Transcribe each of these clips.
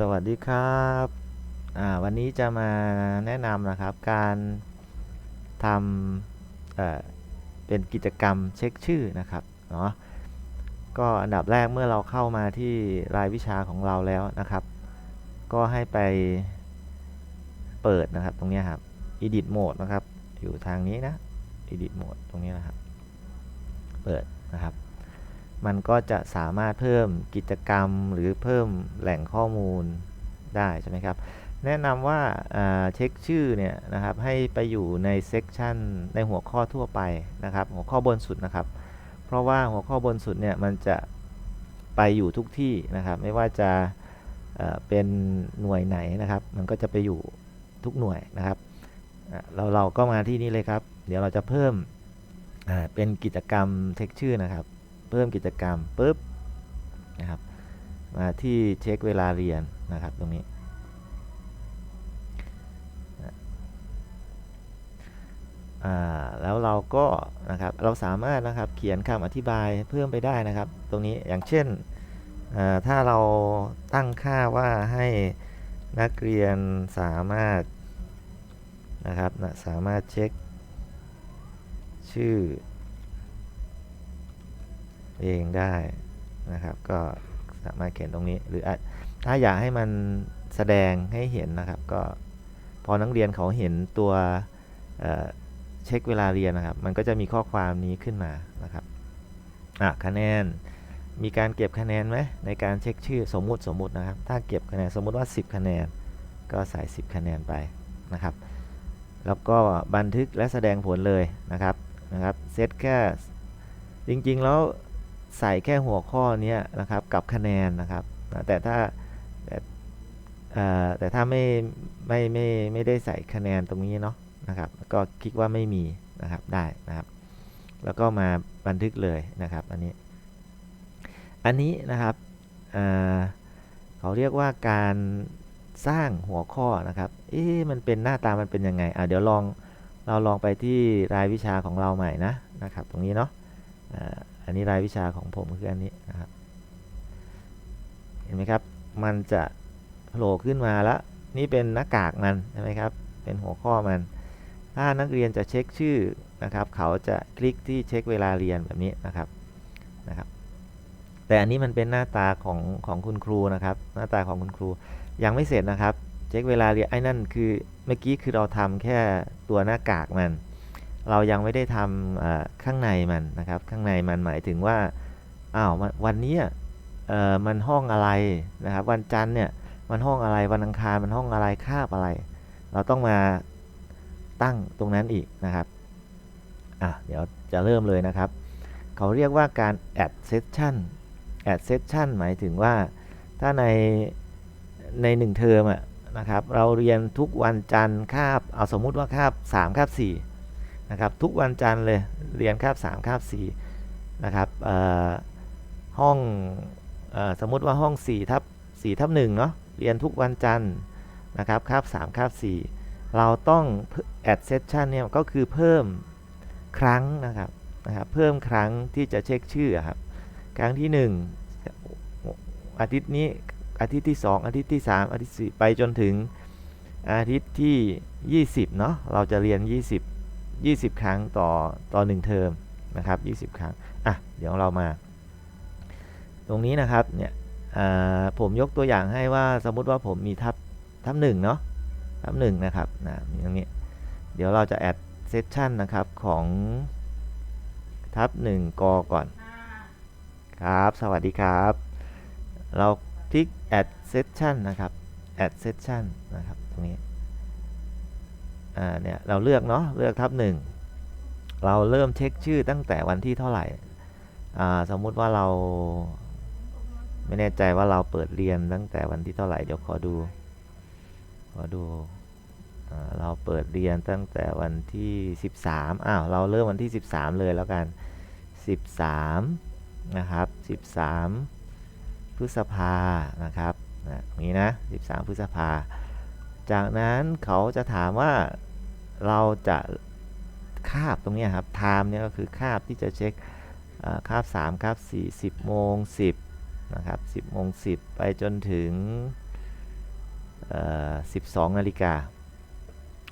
สวัสดีครับวันนี้จะมาแนะนำนะครับการทำเเป็นกิจกรรมเช็คชื่อนะครับเนาะก็อันดับแรกเมื่อเราเข้ามาที่รายวิชาของเราแล้วนะครับ ก็ให้ไปเปิดนะครับตรงนี้ครับ edit mode นะครับ อยู่ทางนี้นะ edit mode ตรงนี้นะครับ เปิดนะครับ มันก็จะสามารถเพิ่มกิจกรรมหรือเพิ่มแหล่งข้อมูลได้ใช่ไหมครับ แนะนำว่าเช็คชื่อเนี่ยนะครับให้ไปอยู่ในเซกชันในหัวข้อทั่วไปนะครับ หัวข้อบนสุดนะครับ เพราะว่าหัวข้อบนสุดเนี่ยมันจะไปอยู่ทุกที่นะครับ ไม่ว่าจะเป็นหน่วยไหนนะครับ มันก็จะไปอยู่ทุกหน่วยนะครับเราเราก็มาที่นี่เลยครับ เดี๋ยวเราจะเพิ่มเป็นกิจกรรมเช็คชื่อนะครับ เพิ่มกิจกรรมปุ๊บนะครับมาที่เช็คเวลาเรียนนะครับตรงนี้ แล้วเราก็นะครับเราสามารถนะครับเขียนคำอธิบายเพิ่มไปได้นะครับ ตรงนี้อย่างเช่นถ้าเราตั้งค่าว่าให้นักเรียนสามารถนะครับนะสามารถเช็คชื่อ เองได้นะครับก็สามารถเขียนตรงนี้ หรือถ้าอยากให้มันแสดงให้เห็นนะครับ ก็พอนักเรียนเขาเห็นตัวเเช็คเวลาเรียนนะครับ มันก็จะมีข้อความนี้ขึ้นมานะครับอะคะแนนมีการเก็บคะแนนไหมในการเช็คชื่อสมมุติสมมุตินะครับ ถ้าเก็บคะแนนสมมุติว่า 10 คะแนน ก็ใส่ 10 คะแนนไปนะครับ แล้วก็บันทึกและแสดงผลเลยนะครับนะครับเซตแค่จริงๆแล้ว ใส่แค่หัวข้อนี้นะครับกับคะแนนนะครับนะแต่ถ้าแต่แต่ถ้าไม่ไม่ไม่ไม่ได้ใส่คะแนนตรงนี้เนาะนะครับก็คลิกว่าไม่มีนะครับได้นะครับ แล้วก็มาบันทึกเลยนะครับอันนี้ อันนี้นะครับเเขาเรียกว่าการสร้างหัวข้อนะครับ เอ๊ะมันเป็นหน้าตามันเป็นยังไงอะเดี๋ยวลองเราลองไปที่รายวิชาของเราใหม่นะนะครับ ตรงนี้เนาะ นนี้รายวิชาของผมคืออันนี้นะครับ เห็นไหมครับ มันจะโผล่ขึ้นมาแล้ว นี่เป็นหน้ากากมันใช่ไหมครับ เป็นหัวข้อมัน ถ้านักเรียนจะเช็คชื่อนะครับ เขาจะคลิกที่เช็คเวลาเรียนแบบนี้นะครับนะครับ แต่อันนี้มันเป็นหน้าตาของของคุณครูนะครับ หน้าตาของคุณครูยังไม่เสร็จนะครับ เช็คเวลาเรียนไอ้นั่นคือเมื่อกี้คือเราทำแค่ตัวหน้ากากมัน เรายังไม่ได้ทำข้างในมันนะครับ ข้างในมันหมายถึงว่าอ้าววันนี้มันห้องอะไรนะครับ วันจันทร์เนี่ยมันห้องอะไรวันอังคารมันห้องอะไรคาบอะไร เราต้องมาตั้งตรงนั้นอีกนะครับอะเดี๋ยวจะเริ่มเลยนะครับ เขาเรียกว่าการ add session add session หมายถึงว่าถ้าในในหนึ่งเทอมอะนะครับ เราเรียนทุกวันจันทร์คาบเอาสมมุติว่าคาบ3คาบ4 นะครับทุกวันจันทร์เลยเรียนคาบ3คาบ4นะครับห้องอสมมุติว่าห้อง4ทับ4ทับ1เนาะเรียนทุกวันจันทร์นะครับคาบ3คาบ4เราต้อง add session เนี่ยก็คือเพิ่มครั้งนะครับนะครับเพิ่มครั้งที่จะเช็คชื่อครับครั้งที่ 1 อาทิตย์นี้อาทิตย์ที่ 2 อาทิตย์ที่ 3 อาทิตย์ที่4ไปจนถึงอาทิตย์ที่ 20เนาะเราจะเรียน 20 20 ครั้งต่อต่อ1เทอมนะครับ20 ครั้งอะเดี๋ยวเรามา ตรงนี้นะครับเนี่ยผมยกตัวอย่างให้ว่าสมมุติว่าผมมีทับทับหนึ่งเนาะทับหนึ่งนะครับนะอย่างนี้เดี๋ยวเราจะแอดเซสชันนะครับของทับหนึ่งกก่อนครับ สวัสดีครับ เราคลิก add session นะครับ add session นะครับ ตรงนี้ อ่าเนี่ยเราเลือกเนาะเลือกทับหนึ่งเราเริ่มเช็คชื่อตั้งแต่วันที่เท่าไหร่อ่าสมมุติว่าเรา ไม่แน่ใจว่าเราเปิดเรียนตั้งแต่วันที่เท่าไหร่เดี๋ยวขอดูขอดูเราเปิดเรียนตั้งแต่วันที่ 13อ้าวเราเริ่มวันที่ 13 เลยแล้วกัน 13 นะครับ 13 พฤษภานะครับนะนี้นะ 13 พฤษภา จากนั้นเขาจะถามว่าเราจะคาบตรงนี้ครับ time เนี่ยก็คือคาบที่จะเช็คคาบ3คาบ4 10โมง10นะครับ10โมง10 ไปจนถึงเอ่อ12 นาฬิกา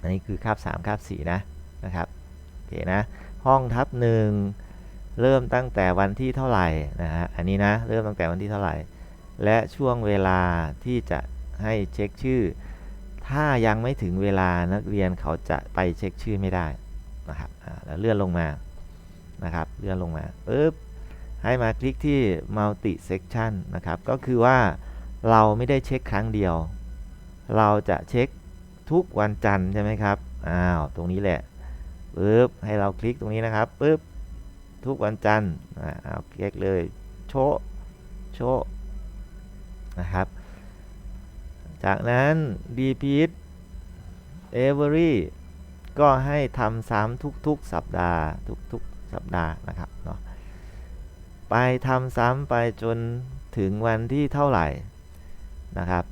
อันนี้คือคาบ3คาบ4นะนะครับโอเคนะ ห้องทับหนึ่งเริ่มตั้งแต่วันที่เท่าไหร่นะฮะ อันนี้นะ เริ่มตั้งแต่วันที่เท่าไหร่ และช่วงเวลาที่จะให้เช็คชื่อ ถ้ายังไม่ถึงเวลานักเรียนเขาจะไปเช็คชื่อไม่ได้นะครับแล้วเลื่อนลงมานะครับ เลื่อนลงมาปึ๊บให้มาคลิกที่ multi section นะครับ ก็คือว่าเราไม่ได้เช็คครั้งเดียว เราจะเช็คทุกวันจันทร์ใช่ไหมครับ อ้าว ตรงนี้แหละปึ๊บ ให้เราคลิกตรงนี้นะครับปึ๊บ ทุกวันจันทร์อ่าเอาคลิกเลย โชโชนะครับ จากนั้น repeat every ก็ให้ทำซ้ำทุกๆสัปดาห์ทุกๆสัปดาห์นะครับเนาะไปทำซ้ำไปจนถึงวันที่เท่าไหร่นะครับ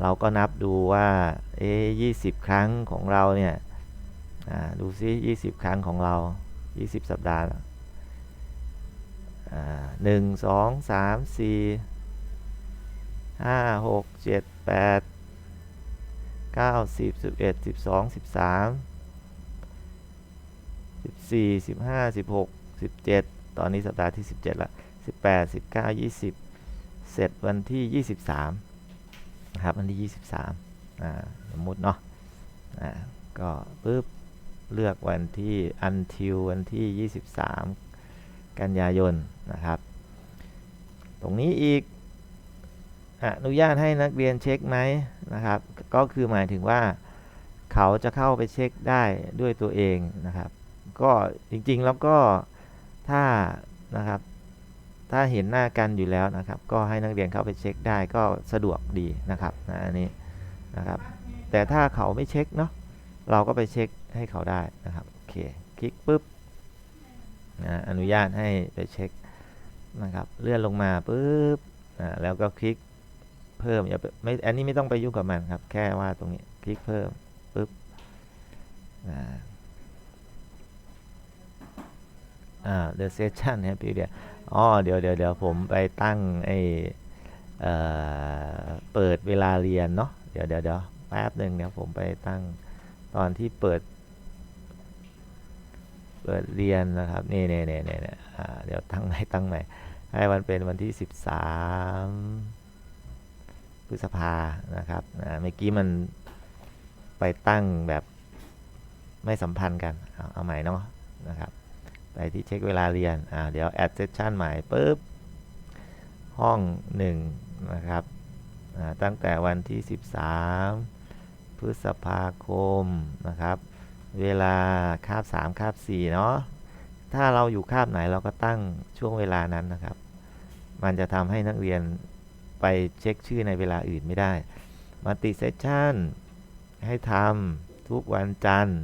เราก็นับดูว่าเอ๊ยี่สิบครั้งของเราเนี่ยดูซิยี่สิบครั้งของเรา20สัปดาห์หนึ่งสองสามสี่ ห้าหกเจ็ดแปดเก้าสิบสิบเอ็ดสิบสองสิบสามสิบสี่สิบห้าสิบหกสิบเจ็ดตอนนี้สัปดาห์ที่สิบเจ็ดละสิบแปดสิบเก้ายี่สิบเสร็จวันที่ยี่สิบสามนะครับวันที่ยี่สิบสามอ่าสมมติเนาะอ่าก็ปุ๊บเลือกวันที่ until วันที่ 23 กันยายนนะครับ ตรงนี้อีก อนุญาตให้นักเรียนเช็คไหมนะครับ ก็คือหมายถึงว่า เขาจะเข้าไปเช็คได้ด้วยตัวเองนะครับ ก็จริงๆแล้วก็ถ้านะครับ ถ้าเห็นหน้ากันอยู่แล้วนะครับ ก็ให้นักเรียนเข้าไปเช็คได้ก็สะดวกดีนะครับนะอันนี้นะครับ แต่ถ้าเขาไม่เช็คเนาะเราก็ไปเช็คให้เขาได้นะครับโอเคคลิกปุ๊บนะอนุญาตให้ไปเช็คนะครับ เลื่อนลงมาปุ๊บอ่าแล้วก็คลิก เพิ่มอย่าไปไม่อันนี้ไม่ต้องไปยุ่งกับมันครับ แค่ว่าตรงนี้คลิกเพิ่มปุ๊บอ่าอ่า the session นะพี่เดียอ๋อเดี๋ยวเดี๋ยวเดี๋ยวผมไปตั้งไอเอ่อเปิดเวลาเรียนเนาะเดี๋ยวเดี๋ยวเดี๋ยวแป๊บหนึ่งเดี๋ยวผมไปตั้งตอนที่เปิด เปิดเรียนนะครับนี่นี่นี่นี่เดี๋ยวตั้งให้ตั้งใหม่ให้มันเป็นวันที่13พ ฤษภานะครับเมื่อกี้มันไปตั้งแบบไม่สัมพันธ์กัน เอาเอาใหม่เนาะนะครับ ไปที่เช็คเวลาเรียน อ่า เดี๋ยว add session ใหม่ปุ๊บ ห้อง 1 นะครับ อ่า ตั้งแต่วันที่ 13 พฤษภาคมนะครับ เวลาคาบ 3 คาบ 4 เนาะ ถ้าเราอยู่คาบไหนเราก็ตั้งช่วงเวลานั้นนะครับ มันจะทำให้นักเรียน ไปเช็คชื่อในเวลาอื่นไม่ได้มัลติเซสชันให้ทำทุกวันจันทร์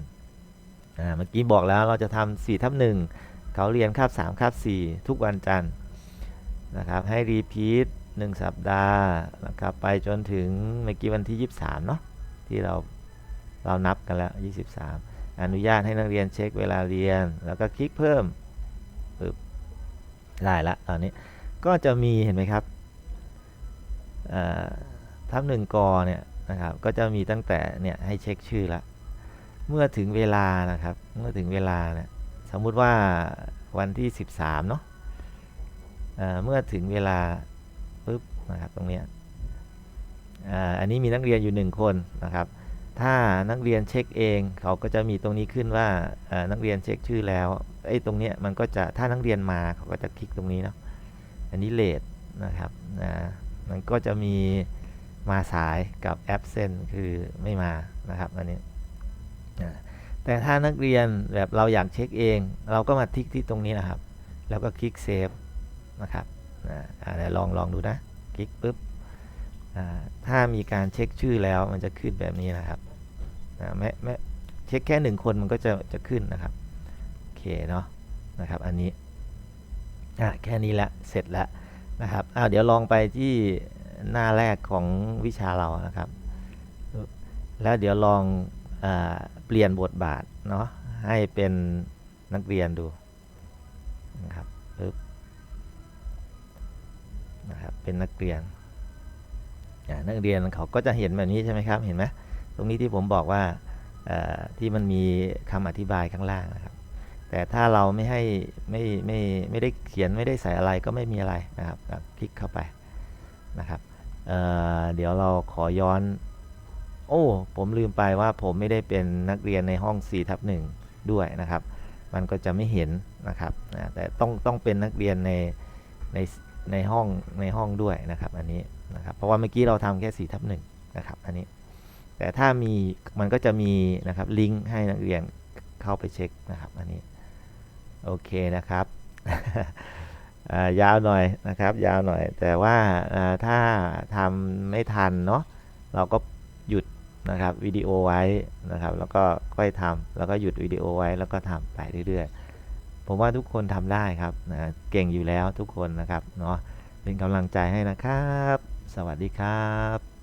เมื่อกี้บอกแล้วเราจะทำ4ทับ1เขาเรียนคาบ3คาบ4 ทุกวันจันทร์นะครับให้รีพีท1สัปดาห์นะครับไปจนถึงเมื่อกี้วันที่ 23เนาะที่เราเรานับกันแล้ว 23 อนุญาตให้นักเรียนเช็คเวลาเรียน แล้วก็คลิกเพิ่มปึ๊บได้ละตอนนี้ก็จะมีเห็นไหมครับ ทับหนึ่งกอเนี่ยนะครับก็จะมีตั้งแต่เนี่ยให้เช็คชื่อละเมื่อถึงเวลานะครับเมื่อถึงเวลาเนี่ยสมมุติว่าวันที่ 13เนาะเเมื่อถึงเวลาปุ๊บนะครับตรงเนี้ยอ,อันนี้มีนักเรียนอยู่ 1 คนนะครับ ถ้านักเรียนเช็คเองเขาก็จะมีตรงนี้ขึ้นว่านักเรียนเช็คชื่อแล้วไอ้ตรงเนี้ยมันก็จะถ้านักเรียนมาเขาก็จะคลิกตรงนี้เนาะอันนี้เลทนะครับนะ มันก็จะมีมาสายกับ absent คือไม่มานะครับอันนี้แต่ถ้านักเรียนแบบเราอยากเช็คเอง เราก็มาทิกที่ตรงนี้นะครับ แล้วก็คลิกเซฟนะครับอ่าอ่าเดี๋ยวลองลองดูนะ คลิกปุ๊บถ้ามีการเช็คชื่อแล้วมันจะขึ้นแบบนี้นะครับแม้แม้เช็คแค่หนึ่งคนมันก็จะจะขึ้นนะครับโอเคเนาะนะครับอันนี้อ่าแค่นี้ละเสร็จแล้ว นะครับอ้าวเดี๋ยวลองไปที่หน้าแรกของวิชาเรานะครับ แล้วเดี๋ยวลองอเปลี่ยนบทบาทเนาะให้เป็นนักเรียนดูนะครับปึ๊บนะครับเป็นนักเรียนนักเรียนเขาก็จะเห็นแบบนี้ใช่ไหมครับ เห็นไหมตรงนี้ที่ผมบอกว่าที่มันมีคำอธิบายข้างล่างนะครับ แต่ถ้าเราไม่ให้ไม่ไม่ไม่ได้เขียนไม่ได้ใส่อะไรก็ไม่มีอะไรนะครับคลิกเข้าไปนะครับเเดี๋ยวเราขอย้อน โอ้ ผมลืมไปว่าผมไม่ได้เป็นนักเรียนในห้อง4ทับหนึ่งด้วยนะครับ มันก็จะไม่เห็นนะครับนะแต่ต้องต้องเป็นนักเรียนในในในห้องในห้องด้วยนะครับ อันนี้นะครับ เพราะว่าเมื่อกี้เราทำแค่4ทับหนึ่งนะครับ อันนี้ แต่ถ้ามีมันก็จะมีนะครับลิงก์ให้นักเรียนเข้าไปเช็คนะครับ อันนี้ โอเคนะครับยาวหน่อยนะครับ ยาวหน่อย แต่ว่าอ่าถ้าทำไม่ทันเนาะเราก็หยุดนะครับวิดีโอไว้นะครับ แล้วก็ค่อยทำแล้วก็หยุดวิดีโอไว้แล้วก็ทำไปเรื่อยๆ ผมว่าทุกคนทำได้ครับนะเก่งอยู่แล้วทุกคนนะครับเนาะเป็นกำลังใจให้นะครับ สวัสดีครับ